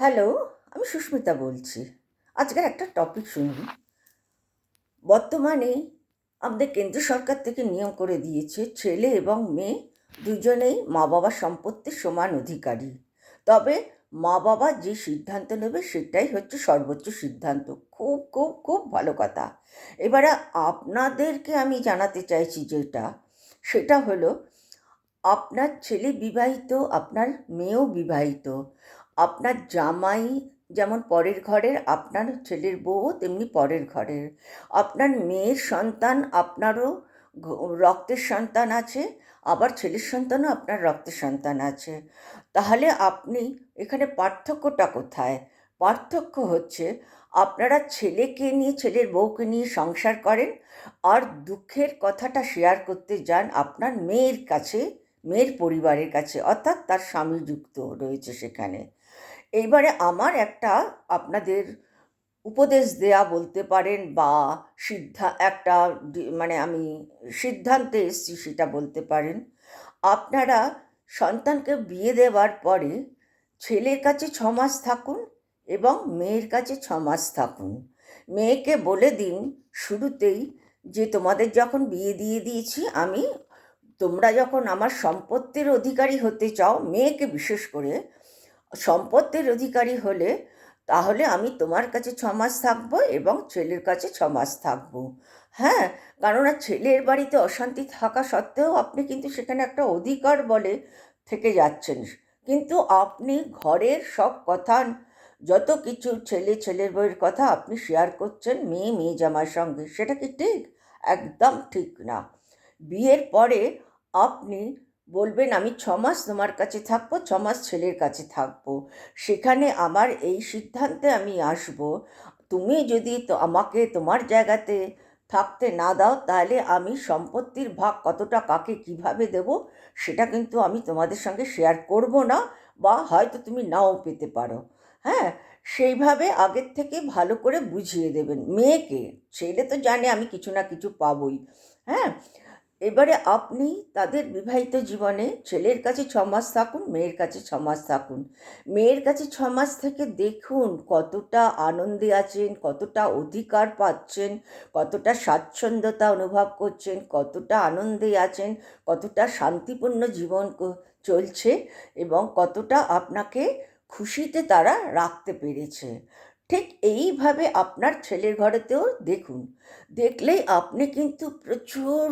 Hello আমি সুস্মিতা বলছি। আজকের একটা টপিক শুনুন বর্তমানে আমাদের কেন্দ্র সরকার থেকে নিয়ম করে দিয়েছে, ছেলে এবং মেয়ে দুজনেই মা বাবার সম্পত্তির সমান অধিকারী। তবে মা বাবা যে সিদ্ধান্ত নেবে সেটাই হচ্ছে সর্বোচ্চ সিদ্ধান্ত। খুব খুব খুব ভালো কথা। এবারে আপনাদেরকে আমি জানাতে চাইছি যেটা, সেটা হলো, আপনার ছেলে বিবাহিত, আপনার মেয়েও বিবাহিত। আপনার জামাই যেমন পরের ঘরের, আপনার ছেলের বউও তেমনি পরের ঘরের। আপনার মেয়ের সন্তান আপনারও রক্তের সন্তান আছে, আবার ছেলের সন্তানও আপনার রক্তের সন্তান আছে। তাহলে আপনি এখানে পার্থক্যটা কোথায়? পার্থক্য হচ্ছে আপনারা ছেলেকে নিয়ে, ছেলের বউকে নিয়ে সংসার করেন আর দুঃখের কথাটা শেয়ার করতে যান আপনার মেয়ের কাছে, মেয়ের পরিবারের কাছে, অর্থাৎ তার স্বামী যুক্ত রয়েছে সেখানে। এইবারে আমার একটা আপনাদের উপদেশ দেয়া বলতে পারেন বা সিদ্ধা, একটা মানে আমি সিদ্ধান্তে এসেছি সেটা বলতে পারেন। আপনারা সন্তানকে বিয়ে দেওয়ার পরে ছেলের কাছে ছ মাস থাকুন এবং মেয়ের কাছে ছ মাস থাকুন। মেয়েকে বলে দিন শুরুতেই যে, তোমাদের যখন বিয়ে দিয়ে দিয়েছি, আমি তোমরা যখন আমার সম্পত্তির অধিকারী হতে চাও, মেয়েকে বিশেষ করে সম্পত্তির অধিকারী হলে তাহলে আমি তোমার কাছে ছ মাস থাকব এবং ছেলের কাছে ছ মাস থাকব। হ্যাঁ কেননা ছেলের বাড়িতে অশান্তি থাকা সত্ত্বেও আপনি কিন্তু সেখানে একটা অধিকার বলে থেকে যাচ্ছেন। কিন্তু আপনি ঘরের সব কথা, যত কিছু ছেলে ছেলের বইয়ের কথা আপনি শেয়ার করছেন, মেয়ে মেয়ে জামার সঙ্গে, সেটা কি ঠিক? একদম ঠিক না। বিয়ের পরে আপনি বলবেন, আমি ছ মাস তোমার কাছে থাকব, ছ মাস ছেলের কাছে থাকব। সেখানে আমার এই সিদ্ধান্তে আমি আসব। তুমি যদি তো আমাকে তোমার জায়গাতে থাকতে না দাও, তাহলে আমি সম্পত্তির ভাগ কতটা কাকে কীভাবে দেব, সেটা কিন্তু আমি তোমাদের সঙ্গে শেয়ার করব না বা হয়তো তুমি নাও পেতে পারো। হ্যাঁ সেইভাবে আগের থেকে ভালো করে বুঝিয়ে দেবেন। মেয়েকে, ছেলে তো জানে আমি কিছু না কিছু পাবই। হ্যাঁ এবারে আপনি তাদের বিবাহিত জীবনে ছেলের কাছে ছ মাস থাকুন, মেয়ের কাছে ছ মাস থাকুন। মেয়ের কাছে ছ মাস থেকে দেখুন কতটা আনন্দে আছেন, কতটা অধিকার পাচ্ছেন, কতটা স্বাচ্ছন্দ্যতা অনুভব করছেন, কতটা আনন্দে আছেন, কতটা শান্তিপূর্ণ জীবন চলছে এবং কতটা আপনাকে খুশিতে তারা রাখতে পেরেছে। ঠিক এইভাবে আপনার ছেলের ঘরেতেও দেখুন। দেখলেই আপনি কিন্তু প্রচুর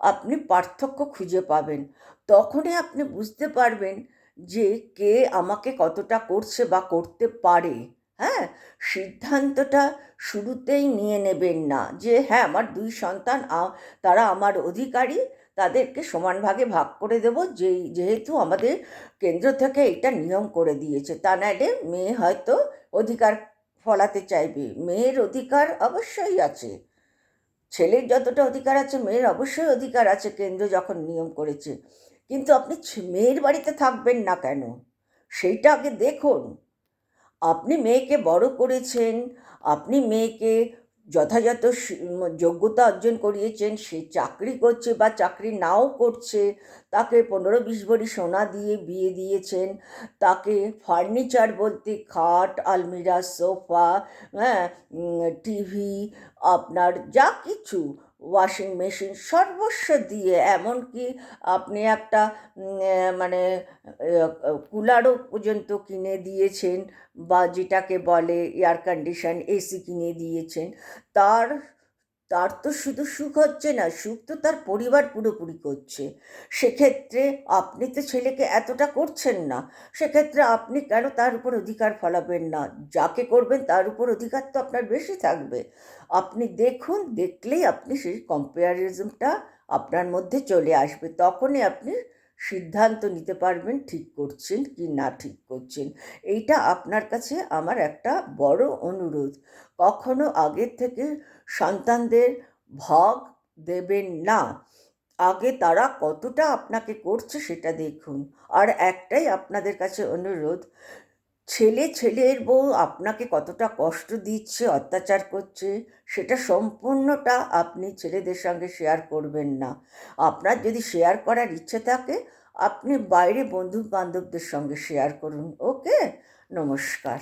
আপনি পার্থক্য খুঁজে পাবেন। তখনই আপনি বুঝতে পারবেন যে কে আমাকে কতটা করছে বা করতে পারে। হ্যাঁ? সিদ্ধান্তটা শুরুতেই নিয়ে নেবেন না যে হ্যাঁ আমার দুই সন্তান তারা আমার অধিকারী, তাদেরকে সমান ভাগে ভাগ করে দেব। যেই, যেহেতু আমাদের কেন্দ্র থেকে এটা নিয়ম করে দিয়েছে। তা নাহলে মেয়ে হয়তো অধিকার ফলাতে চাইবে। মেয়ের অধিকার অবশ্যই আছে। ছেলের যতটা অধিকার আছে, মেয়ের অবশ্যই অধিকার আছে, কেন্দ্র যখন নিয়ম করেছে। কিন্তু আপনি মেয়ের বাড়িতে থাকবেন না কেন? সেইটা আগে দেখুন। আপনি মেয়েকে বড় করেছেন, আপনি মেয়েকে যথাযথ যোগ্যতা অর্জন করিয়েছেন, সে চাকরি করছে বা চাকরি নাও করছে, তাকে পনেরো বিশ ভরি সোনা দিয়ে বিয়ে দিয়েছেন, তাকে ফার্নিচার বলতে খাট, আলমিরা, সোফা হ্যাঁ টিভি, আপনার যা কিছু ওয়াশিং মেশিন সর্বস্ব দিয়ে, এমনকি আপনি একটা মানে কুলারও পর্যন্ত কিনে দিয়েছেন বা যেটাকে বলে এয়ার কন্ডিশন এসি কিনে দিয়েছেন, তার তার তো শুধু সুখ হচ্ছে না, সুখ তো তার পরিবার পুরোপুরি করছে। সেক্ষেত্রে আপনি তো ছেলেকে এতটা করছেন না, সেক্ষেত্রে আপনি কেন তার উপর অধিকার ফলাবেন না? যাকে করবেন তার উপর অধিকার তো আপনার বেশি থাকবে। আপনি দেখুন, দেখলেই আপনি সেই কম্পেয়ারিজমটা আপনার মধ্যে চলে আসবে। তখনই আপনি সিদ্ধান্ত নিতে পারবেন ঠিক করছেন কি না ঠিক করছেন। এইটা আপনার কাছে আমার একটা বড় অনুরোধ। কখনো আগের থেকে সন্তানদের ভাগ দেবেন না। আগে তারা কতটা আপনাকে করছে সেটা দেখুন। আর একটাই আপনাদের কাছে অনুরোধ ছেলে ছেলের বউ আপনাকে কতটা কষ্ট দিচ্ছে, অত্যাচার করছে, সেটা সম্পূর্ণটা আপনি ছেলেদের সঙ্গে শেয়ার করবেন না। আপনার যদি শেয়ার করার ইচ্ছে থাকে, আপনি বাইরে বন্ধু বান্ধবদের সঙ্গে শেয়ার করুন ওকে নমস্কার।